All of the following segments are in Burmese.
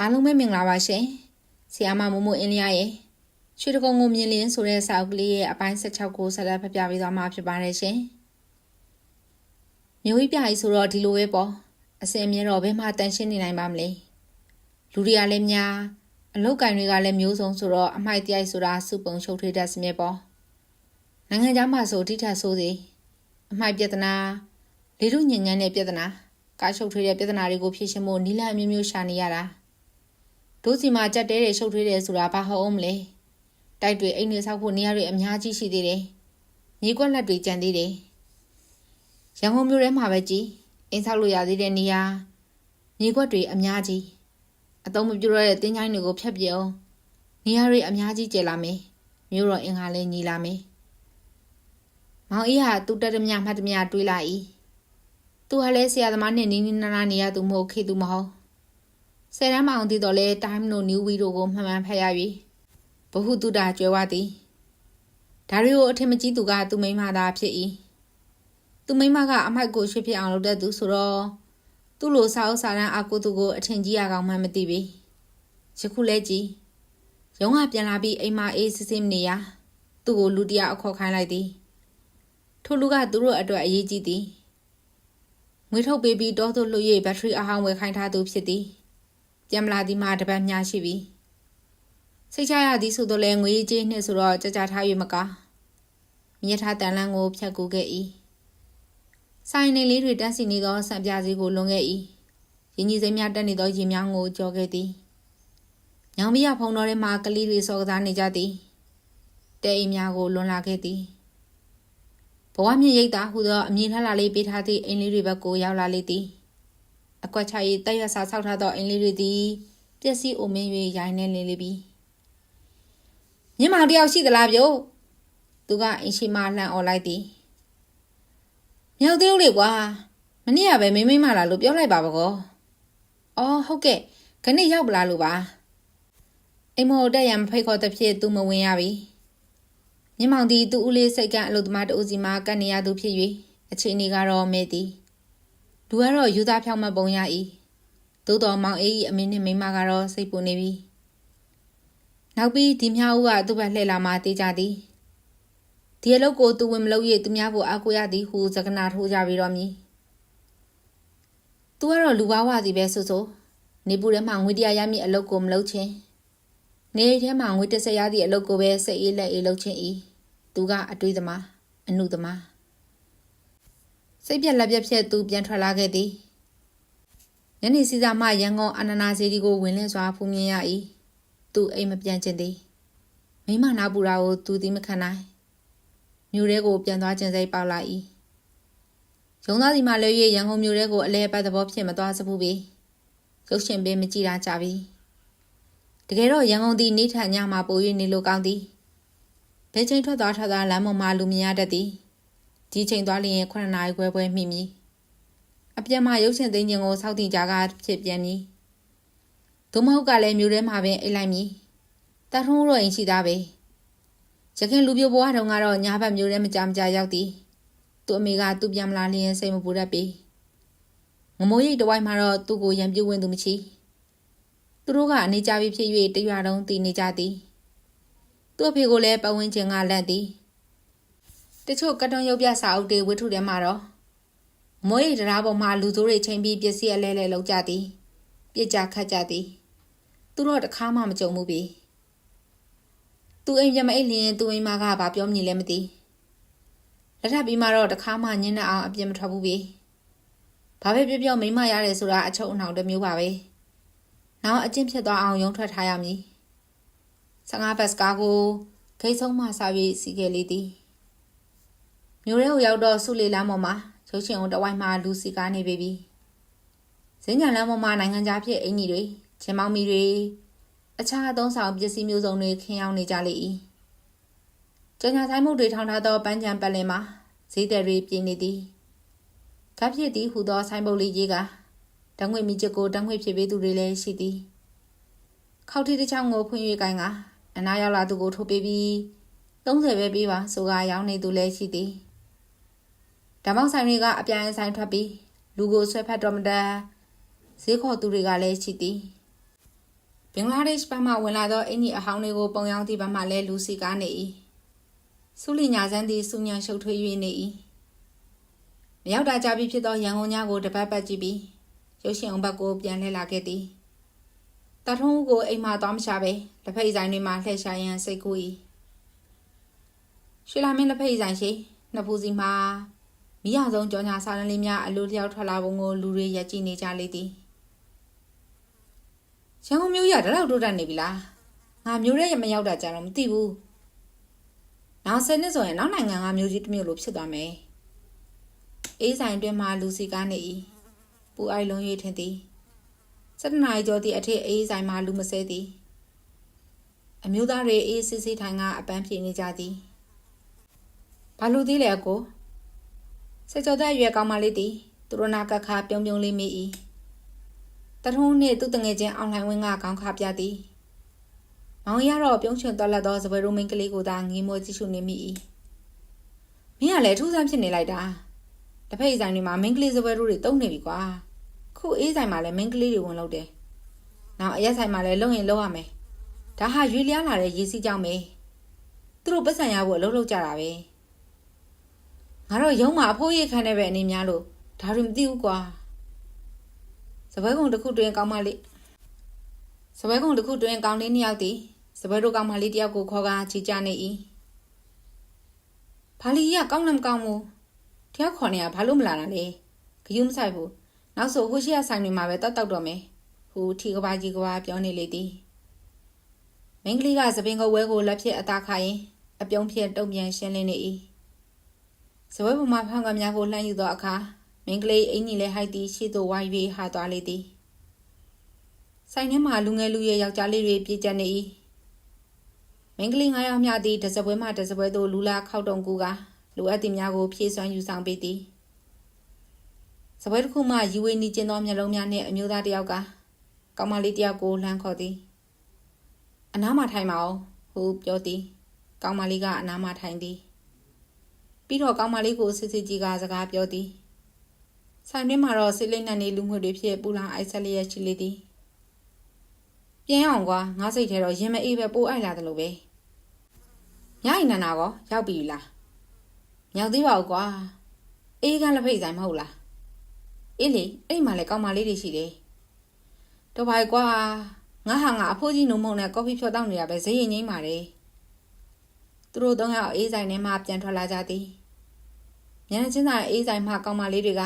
အားလုံးပဲမင်္ဂလာပါရှင်။ဆီယာမမိုးမိုးအင်းလျာရဲ့ရွှေတကုံကိုမြင်လင်းဆိုတဲ့စာအုပ်ကလေးရဲ့အပိုင်း16ကိုဆက်လက်ဖတ်ပြပေးသွားမှာဖြစ်ပါတယ်ရှင်။မျိုးကြီးပြကြီးဆိုတော့ဒီလိုပဲပေါ့။အစင်အမြဲတော့ဘယ်မှတန်ရှင်းနေနိုင်ပါမလဲ။လူတွေကလည်းများအလုတ်ကင်တွေကလည်းမျိုးစုံဆိုတော့အမိုက်တရိုက်ဆိုတာစုပုံချုပ်ထွေးတတ်စမြဲပေါ့။နိုင်ငံသားမှဆိုတိထဆိုးစီအမိုက်ပြဿနာလေတို့ညဉ့်ညမ်းတဲ့ပြဿနာကားရှုပ်ထွေးတဲ့ပြဿနာတွေကိုဖြေရှင်းဖို့နီလန်အမျိုးမျိုးရှာနေရတာ။ တို့စီမှာကြက်တဲတွေရှုပ်ထွေးတယ်ဆိုတာဘာဟုတ်အောင်မလဲ။တိုက်တွေအိမ်တွေဆောက်ဖို့နေရာတွေအများကြီးရှိသေးတယ်။မြေကွက်လက်တွေကျန်သေးတယ်။ရန်ကုန်မြို့ထဲမှာပဲကြည်အိမ်ဆောက်လို့ရသေးတဲ့နေရာမြေကွက်တွေအများကြီးအသုံးမပြုရတဲ့တင်းချိုင်းတွေကိုဖျက်ပြအောင်နေရာတွေအများကြီးကျယ်လာမယ်။မြို့တော်အင်္ဂါလည်းညီလာမယ်။မောင်အေးဟာသူ့တက်တမြမှတ်တမြတွေးလိုက်၏။သူဟာလည်းဆရာသမားနဲ့နီးနီးနားနားနေရသူမဟုတ်ခေသူမဟုတ် ဆယ်တန်းမအောင်တည်တော်လဲ time တို့ new week တို့ကိုမှန်မှန်ဖတ်ရ၍ဘဟုတုတာကျွဲဝသည်ဒါတွေကိုအထင်မကြီးသူကသူမိန်းမသားဖြစ်၏သူမိန်းမကအမိုက်ကိုရွှေ့ဖြစ်အောင်လုပ်တဲ့သူဆိုတော့သူ့လိုစာအုပ်စာတမ်းအကူသူကိုအထင်ကြီးရကောင်မှမသိပေယခုလဲကြည်ရုံးကပြန်လာပြီးအိမ်မအေးစစ်စစ်နေရသူ့ကိုလူတယောက်အခေါ်ခိုင်းလိုက်သည်ထိုလူကသူတို့အတွက်အရေးကြီးသည်ငွေထုတ်ပေးပြီးတောသို့လွှတ်၍ဘက်ထရီအဟောင်းဝယ်ခိုင်းထားသူဖြစ်သည် ပြန်မလာသည်မှတပတ်များရှိပြီစိတ်ချရသည်ဆိုတော့လဲငွေကြေးနှင့်ဆိုတော့ကြကြထား၍မကားမြစ်ထားတန်လန်းကိုဖြတ်ကူခဲ့၏ဆိုင်နေလေးတွေတန်းစီနေသောစံပြားစည်းကိုလွန်ခဲ့၏ရင်းကြီးစိမ်းများတက်နေသောရင်မြောင်းကိုကြောခဲ့သည်ညောင်မရဖုံတော်ထဲမှကလေးတွေစောကစားနေကြသည်တဲအိမ်များကိုလွန်လာခဲ့သည်ဘဝမြင့်ရိတ်တာဟူသောအမြင်လှလှလေးပေးထားသည့်အိမ်လေးတွေဘက်ကိုရောက်လာလေသည် အကွက်ချ၍တက်ရစာဆောက်ထားသောအိမ်လေးတွေသည်ပျက်စီးအိုမင်း၍ရိုင်းနေလေလေပြီမြင့်မောင်တယောက်ရှိသလားဗျို့သူကအိမ်ရှိမှလှမ်းអော်လိုက်သည်မြောက်သေးဦးလေကွာမနေ့ကပဲမင်းမိမလာလို့ပြောလိုက်ပါဘကောအော်ဟုတ်ကဲ့ခဏရောက်ပလားလို့ပါအိမ်မော်တက်ရံဖိတ်ခေါ်တဲ့ဖြစ်သူမဝင်ရပြီမြင့်မောင်သည်သူ့ဦးလေးစိတ်ကအလုပ်သမားတဦးစီမှကတ်နေရသူဖြစ်၍အခြေအနေကတော့မဲသည် လူကတော့ယူသားဖြောင်းမပုံရ၏သို့တော်မောင်အေး၏အမေနှင့်မိန်းမကတော့စိတ်ပူနေပြီနောက်ပြီးဒီမြောက်ဦးကသူ့ဘက်လှည့်လာမှတေးကြသည်ဒီအလုပ်ကိုသူဝင်မလုပ်၍သူများကိုအားကိုးရသည်ဟုသကနာထိုးကြပြီးတော့မည်သူကတော့လူဘာဝသည်ပဲဆိုဆိုနေပူထဲမှာငွေတရားရမည့်အလုပ်ကိုမလုပ်ချင်းနေထဲမှာငွေတစ်ဆက်ရသည့်အလုပ်ကိုပဲစိတ်အေးလက်အေးလုပ်ချင်းဤသူကအတွေးသမားအနုသမား စိတ်ပြက်လက်ပြက်ဖြစ်သူပြန်ထွက်လာခဲ့သည်ညနေစီစာမှရန်ကုန်အာနနာစီဒီကိုဝင်လင်းစွာဖူးမြင်ရ၏သူအိမ်မပြန်ခြင်းသည်မိမနာပူတာကိုသူသည်မခံနိုင်မြို့ထဲကိုပြန်သွားခြင်းစိတ်ပေါက်လာ၏ရုံသားစီမှလဲ၍ရန်ကုန်မြို့ထဲကိုအလဲပတ်သဘောဖြစ်မသွားစဘူးပေရုပ်ရှင်ပင်မကြည့်တာကြပြီတကယ်တော့ရန်ကုန်သည်နေထညမှာပို၍နေလိုကောင်းသည်ဘယ်ချိန်ထွက်သွားထွက်သွားလမ်းပေါ်မှာလူမြင်ရတတ်သည် ဒီချိန်သွားလျင်9နာရီခွဲပွဲမိမည်အပြန်မှာရုပ်ရှင်သိမ်းခြင်းကိုစောင့်တည်ကြကဖြစ်ပြန်မည်သို့မဟုတ်ကလည်းမြို့ထဲမှာပင်အိတ်လိုက်မည်တထုံးတော့အိမ်ရှိသားပဲရခင်လူပြိုဘွားတုန်းကတော့ညာဘက်မြို့ထဲမကြမကြရောက်သည်သူ့အမေကသူ့ပြန်မလာလျင်စိတ်မပူတတ်ပေငမိုးရိတ်တစ်ဝိုက်မှာတော့သူ့ကိုရံပြူဝင်သူမရှိသူတို့ကအနေကြပြီးဖြစ်၍တရွာလုံးတည်နေကြသည်သူ့အဖေကိုလည်းပဝင်းကျင်ကလန့်သည် တချို့ကတ်တုံရုပ်ပြစာအုပ်တွေဝတ္ထုထဲမှာတော့မွေးရတရားပေါ်မှာလူစိုးတွေချိန်ပြီးပစ္စည်းအလဲလဲလောက်ကြသည်ပြစ်ကြခတ်ကြသည် သူတို့တခါမှမကြုံဘူးပြီသူအိမ်ပြန်မအိတ်လျင်သူအိမ်မကဘာပြောမည်လဲမသိလက်ထပ်ပြီးမှတော့တခါမှညင်းနေအောင်အပြစ်မထွက်ဘူးပြီဘာပဲပြောပြောမိမရတယ်ဆိုတာအချုပ်အနှောင်တစ်မျိုးပါပဲနောက်အကျင့်ဖြစ်သွားအောင်ရုံထွက်ထားရမည်15ဘတ်စကားကိုဂိတ်ဆုံးမှစာ၍စီခဲ့လေသည် မြို့ထဲကိုရောက်တော့စုလေလမ်းပေါ်မှာရုပ်ရှင်ကိုတဝိုင်းမှလူစီကားနေပေပြီစင်ညာလမ်းပေါ်မှာနိုင်ငံခြားဖြစ်အင်ကြီးတွေချင်းမောင်မီတွေအခြားအသုံးဆောင်ပစ္စည်းမျိုးစုံတွေခင်းရောက်နေကြလေ၏ကျန်ညာဆိုင်မှုတွေထောင်ထားသောပန်းချံပတ်လည်မှာဈေးသည်တွေပြင်နေသည်ကပ်ဖြစ်သည်ဟူသောဆိုင်ပုတ်လေးကြီးကတငွေမိချက်ကိုတငွေဖြစ်ပေးသူတွေလည်းရှိသည်ခောက်ထီတစ်ချောင်းကိုဖွင့်၍ကိုင်းကအနာရောက်လာသူကိုထိုးပေးပြီး30ပဲပေးပါဆိုကရောင်းနေသူလည်းရှိသည် ဓမ္မောက်ဆိုင်တွေကအပြိုင်ဆိုင်ထွက်ပြီးလူကိုဆွဲဖက်တော်မတန်ဈေးခေါ်သူတွေကလည်းရှိသည်ဘင်္ဂလားဒေ့ရှ်ဘက်မှဝင်လာသောအင်ကြီးအဟောင်းတွေကိုပုံရောင်းသည့်ဘက်မှလည်းလူစီကားနေ၏စုလီညာစန်းသည်စူညံရှုပ်ထွေး၍နေ၏မရောက်တာကြပြီဖြစ်သောရန်ကုန်ညကိုတပတ်ပတ်ကြည့်ပြီးရုပ်ရှင်အောင်ဘက်ကိုပြန်လှည့်လာခဲ့သည်တထုံးဦးကိုအိမ်မှသွားမချပဲလက်ဖက်ဆိုင်တွေမှာလှည့်ရှာရန်စိတ်ကူး၏ရွှေလာမင်းလက်ဖက်ဆိုင်ရှိနှစ်ဖူးစီမှာ မိရဆုံးကြောညာစာရန်လေးများအလိုလျောက်ထွက်လာပုံကိုလူတွေရက်ကြည့်နေကြလေသည်ရန်ကုန်မြို့ရတလောက်တိုးတက်နေပြီလားငါမြို့ရဲမရောက်တာကြတော့မသိဘူးနောက်ဆယ်နှစ်ဆိုရင်နောက်နိုင်ငံကမြို့ကြီးတစ်မြို့လိုဖြစ်သွားမယ်အေးဆိုင်တွင်မှလူစီကားနေ၏ပူအိုက်လုံး၍ထင်သည်စက်တနာရီကျော်သည့်အထက်အေးဆိုင်မှလူမဆဲသည်အမျိုးသားတွေအေးစစ်စစ်ထိုင်ကအပန်းဖြေနေကြသည်ဘာလို့သေးလဲအကို စက်ကြော်တဲ့အရွယ်ကောင်းမလေးသည်သူရနာကခါပြုံးပြုံးလေးမိ၏တထုံးနှင့်သူ့တငယ်ချင်းအောင်လှိုင်ဝင်းကခေါင်းခါပြသည်မောင်ရတော့ပြုံးချွန်တော်လက်သောစပွဲရုံမင်းကလေးကိုသာငေးမောကြည့်ရှုနေမိ၏မင်းကလည်းထူးဆန်းဖြစ်နေလိုက်တာတစ်ဖက်ဆိုင်တွေမှာမင်းကလေးစပွဲတို့တွေတုံးနေပြီကွာခုအေးဆိုင်မှာလည်းမင်းကလေးတွေဝင်လို့တယ်နောက်အရက်ဆိုင်မှာလည်းလုံရင်လုံရမယ်ဒါဟာရွေလျားလာတဲ့ရေစီးကြောင်းပဲသူတို့ပတ်စံရဖို့အလုပ်လုပ်ကြတာပဲ ငါတော့ရုံးမှာအဖိုးရိတ်ခန်းနဲ့ပဲအနေများလို့ဒါတွေမသိဘူးကွာစပွဲကုံတစ်ခုတွင်ကောင်းမလေးစပွဲကုံတစ်ခုတွင်ကောင်းလေးနှစ်ယောက်သည်စပွဲတို့ကောင်းမလေးတစ်ယောက်ကိုခေါ်ကာချီကြနေ၏ဘာလီကကောင်းလည်းမကောင်းဘူးတယောက်ခေါ်နေရဘာလို့မလာတာလဲဂယုမဆိုင်ဘူးနောက်ဆိုဟိုရှိရဆိုင်တွေမှာပဲတောက်တောက်တော့မယ်ဟိုထီကဘာကြီးကဘာပြောနေလေသည်မင်းကလေးကသပင်ကုတ်ဝဲကိုလက်ဖြင့်အသာခါရင်အပြုံးဖြင့်တုံပြန်ရှင်းလင်းနေ၏ စပွဲပေါ်မှာဖောင်းကများကိုလှမ်းယူသောအခါမင်းကလေးအင်ကြီးလဲဟိုက်သည်ရှေ့သို့ဝိုင်း၍ဟာသွားလေသည်ဆိုင်ထဲမှာလူငယ်လူရွယ်ယောက်ျားလေးတွေပြေးကြနေ၏မင်းကလေးငါးယောက်မျှသည်တစ်စပွဲမှတစ်စပွဲသို့လူလာခောက်တုံကူကလိုအပ်သည့်များကိုဖြည့်ဆွမ်းယူဆောင်ပေးသည်စပွဲတစ်ခုမှယူဝေနေကျင်သောမျက်လုံးများနှင့်အမျိုးသားတစ်ယောက်ကကောင်မလေးတစ်ယောက်ကိုလှမ်းခေါ်သည်အနားမှာထိုင်ပါဦးဟုပြောသည်ကောင်မလေးကအနားမှာထိုင်သည် ပြီးတော့ကောင်မလေးကိုစစ်စစ်ကြီးကစကားပြောသည်ဆိုင်တွင်းမှာတော့စိတ်လိမ့်နှံ့နေလူငွေတွေဖြစ်ပူလောင်အိုက်ဆက်လျက်ရှိလေသည်ပြင်းအောင်ကွာငါစိတ်ထဲတော့ရင်မအေးပဲပိုးအိုက်လာတယ်လို့ပဲညအိနန္နာကောရောက်ပြီလားမြောက်သေးပါဘူးကွာအေးကလက်ဖိတ်ဆိုင်မဟုတ်လားအေးလေအဲ့မှာလည်းကောင်းမလေးတွေရှိတယ်တော့ပါကွာငါဟာငါအဖိုးကြီးနှုံမုံနဲ့ကော်ဖီဖြော်တောက်နေရပဲဈေးရင်ငိမ့်ပါတယ် သူတို့သုံးယောက်အေးဆိုင်ထဲမှပြန်ထွက်လာကြသည်ညနေချင်းစာအေးဆိုင်မှကောင်းမလေးတွေက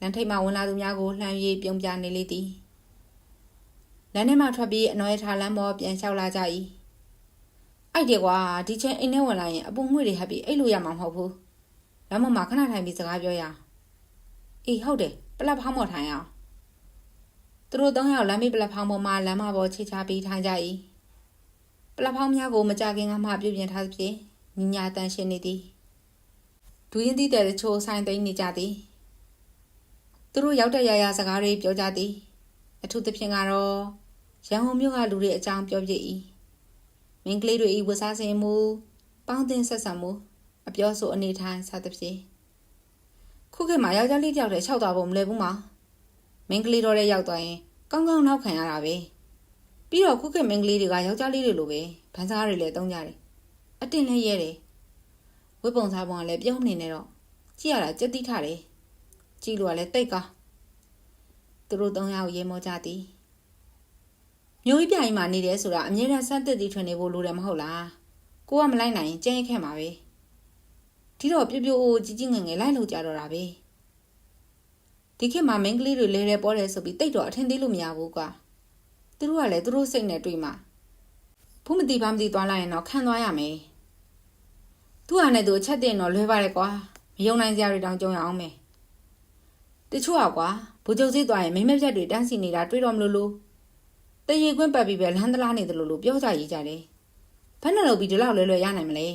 လမ်းထိပ်မှဝင်လာသူများကိုလှမ်း၍ပြုံးပြနေလေသည်လမ်းထဲမှထွက်ပြီးအနော်ရထားလမ်းပေါ်ပြန်လျှောက်လာကြ၏အိုက်တယ်ကွာဒီချင်းအိမ်ထဲဝင်လာရင်အပူငွေ့တွေဟပ်ပြီးအိတ်လို့ရမှာမဟုတ်ဘူးလမ်းမမှာခဏထိုင်ပြီးစကားပြောရအောင်အေးဟုတ်တယ်ပလက်ဖောင်းပေါ်ထိုင်အောင်သူတို့သုံးယောက်လမ်းမေးပလက်ဖောင်းပေါ်မှာလမ်းမပေါ်ခြေချပြီးထိုင်ကြ၏ ပလက်ဖောင်းများကိုမကြခင်ကမှပြုပြင်ထားသဖြင့်ညီညာတန်ရှင်းနေသည်ဒူးရင်သည့်တဲ့ချိုးဆိုင်သိမ်းနေကြသည်သူတို့ရောက်တဲ့ရရစကားတွေပြောကြသည် အထူးသဖြင့်ကတော့ရန်ကုန်မြို့ကလူတွေအကြောင်းပြောပြ၏မင်းကလေးတွေဤဝစားစင်မှုပေါင်းတင်ဆက်ဆံမှုအပြောဆိုအနေထိုင်စသဖြင့်ခုခေတ်မှာယောက်ျားလေးတယောက်တည်း၆သွားဖို့မလွယ်ဘူးမမင်းကလေးတော့တဲ့ရောက်သွားရင်ကောင်းကောင်းနောက်ခံရတာပဲ ပြီးတော့ခုခေတ်မင်းကလေးတွေကယောက်ျားလေးတွေလိုပဲဗန်းစားတွေလည်းတုံးကြတယ်အတင်လည်းရဲတယ်ဝတ်ပုံစားပုံကလည်းပြုံးနေနေတော့ကြည့်ရတာကြက်တိထတယ်ကြည့်လို့ကလည်းတိတ်ကောင်းသူတို့သုံးယောက်ရေမောကြသည်မျိုးကြီးပြိုင်မှာနေတယ်ဆိုတာအမြဲတမ်းစမ်းသစ်တီထွင်နေဖို့လိုတယ်မဟုတ်လားကိုကမလိုက်နိုင်ရင်ကြဲခဲ့မှာပဲဒီတော့ပြပြအိုးကြီးကြီးငယ်ငယ်လိုက်လို့ကြတော့တာပဲဒီခေတ်မှာမင်းကလေးတွေလဲလဲပေါ်တယ်ဆိုပြီးတိတ်တော့အထင်သေးလို့မရဘူးကွာ သူတို့ကလည်းသူတို့စိတ်နဲ့တွေ့မှာဖုမတိပါမတိသွားလိုက်ရင်တော့ခံသွားရမယ်သူ့ဟာနဲ့သူအချက်တင်တော့လွဲပါတယ်ကွာမယုံနိုင်စရာတွေတောင်ကြုံရအောင်မယ်တချို့ကကွာဘူကျုပ်စိတ်သွားရင်မိမက်ဖြတ်တွေတန်းစီနေတာတွေ့တော့မလို့လို့တရေခွင့်ပတ်ပြီးပဲလမ်းသလားနေတယ်လို့လို့ပြောကြရေးကြတယ်ဘယ်နဲ့လို့ပြီးဒီလောက်လွယ်လွယ်ရနိုင်မလဲ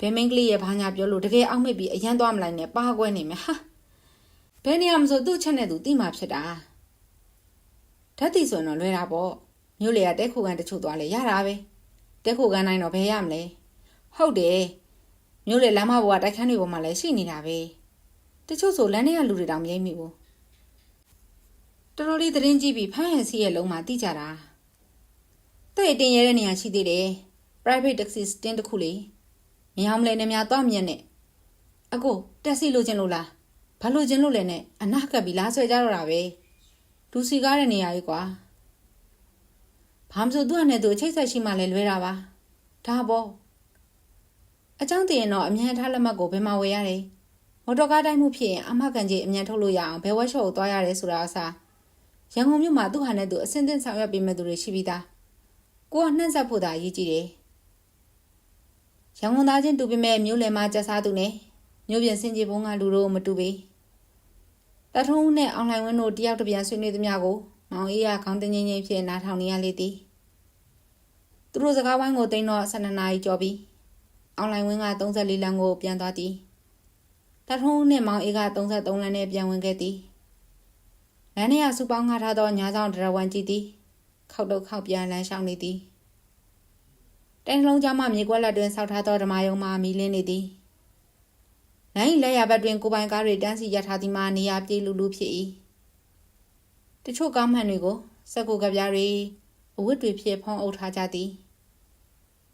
ဘယ်မင်းကလေးရဲ့ဘာညာပြောလို့တကယ်အောက်မစ်ပြီးအရန်သွားမလိုက်နဲ့ပါကွဲနေမယ်ဟာဘယ်နေရာမှာဆိုသူ့ချက်နဲ့သူတိမှဖြစ်တာ ဓာတ်တီဆိုရင်တော့လွယ်တာပေါ့မြို့လေကတဲခိုကန်တချို့သွားလေရတာပဲတဲခိုကန်နိုင်တော့ဘယ်ရမလဲဟုတ်တယ်မြို့လေလမ်းမပေါ်ကတိုက်ခန်းတွေပေါ်မှာလည်းရှိနေတာပဲတချို့ဆိုလမ်းထဲကလူတွေတောင်မြိမ့်မိဘူးတော်တော်လေးသတင်းကြည့်ပြီးဖမ်းဟန်စီရဲ့လုံးမှာတိကြတာတဲ့တင်ရတဲ့နေရာရှိသေးတယ် private taxi stand တစ်ခုလေမရောမလဲနဲ့များတော့မြင်နဲ့အကိုတက်စီလိုချင်လို့လားဘာလို့ချင်လို့လဲနဲ့အနာကပ်ပြီးလားဆွဲကြတော့တာပဲ ဒူစီကားတဲ့နေရာကြီးကွာဘာမှမဆိုသူ့အနေနဲ့သူအချိတ်ဆက်ရှိမှလဲလွဲတာပါဒါပေါ့အကြောင်းတည်ရင်တော့အမြန်ထားလက်မှတ်ကိုဘယ်မှာဝယ်ရတယ်မော်တော်ကားတိုင်းမှုဖြစ်ရင်အမကန်ကြီးအမြန်ထုတ်လို့ရအောင်ဘယ်ဝက်ရှော့ကိုသွားရတယ်ဆိုတာအစားရန်ကုန်မြို့မှာသူ့ဟာနဲ့သူအစင်းသင်းဆောင်ရွက်ပေးမဲ့သူတွေရှိပြီးသားကိုကနှံ့ဆက်ဖို့သာအရေးကြီးတယ်ရန်ကုန်သားချင်းတူပေမဲ့မြို့လယ်မှာကြက်စားသူနဲ့မြို့ပြင်စင်ကြီးဘုံကလူတို့မတူပေ တထုံးနဲ့အောင်လှိုင်ဝင်းတို့တယောက်တစ်ပြန်ဆွေးနွေးသမျှကိုမောင်အေးရခေါင်းတင်းချင်းချင်းဖြစ်နားထောင်နေရလေသည်သူတို့စကားဝိုင်းကိုတင်တော့12နာရီကျော်ပြီအောင်လှိုင်ဝင်းက34လမ်းကိုပြန်သွားသည်တထုံးနှင့်မောင်အေးက33လမ်းနဲ့ပြန်ဝင်ခဲ့သည်လမ်းထဲကစူပေါင်းငှားထားသောညာဆောင်ဒရဝန်ကြည့်သည်ခောက်တော့ခောက်ပြန်လမ်းလျှောက်နေသည်တိုင်လုံးကြားမှမြေကွက်လက်တွင်ဆောက်ထားသောဓမ္မယုံမှမီလင်းနေသည် လိုင်းလက်ရဘက်တွင်ကိုပိုင်ကားတွေတန်းစီရထားသည်မှနေရာပြေးလူလူဖြစ်၏တချို့ကားမှန်တွေကိုစက်ကူကပြားတွေအဝတ်တွေဖြင့်ဖုံးအုပ်ထားကြသည်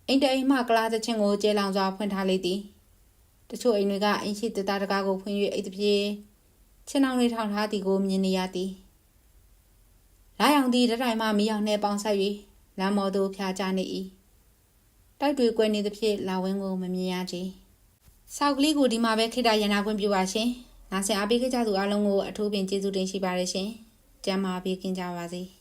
အိမ်တအိမ်မှကလားသချင်းကိုကျဲလောင်စွာဖွင့်ထားလေသည်တချို့အိမ်တွေကအိမ်ရှိတတတကားကိုဖွင့်၍အိတ်တပြေခြေနှောင်းလေးထောင်ထားသည်ကိုမြင်နေရသည်။လာရောင်သည်တတိုင်မှမီးအောင်နှဲပေါင်းဆက်၍လမ်းမော်သို့ဖြာချနေ၏။တိုက်တွေကွယ်နေသဖြင့်လာဝင်းကိုမမြင်ရချေ။ ဆောက်ကလေးကိုဒီမှာပဲခိတရနာခွင့်ပြုပါရှင်။နာဆင်အားပေးခဲ့ကြသူအားလုံးကိုအထူးပင်ကျေးဇူးတင်ရှိပါတယ်ရှင်။ကျမ်းမာပေးခင်ကြပါစေ။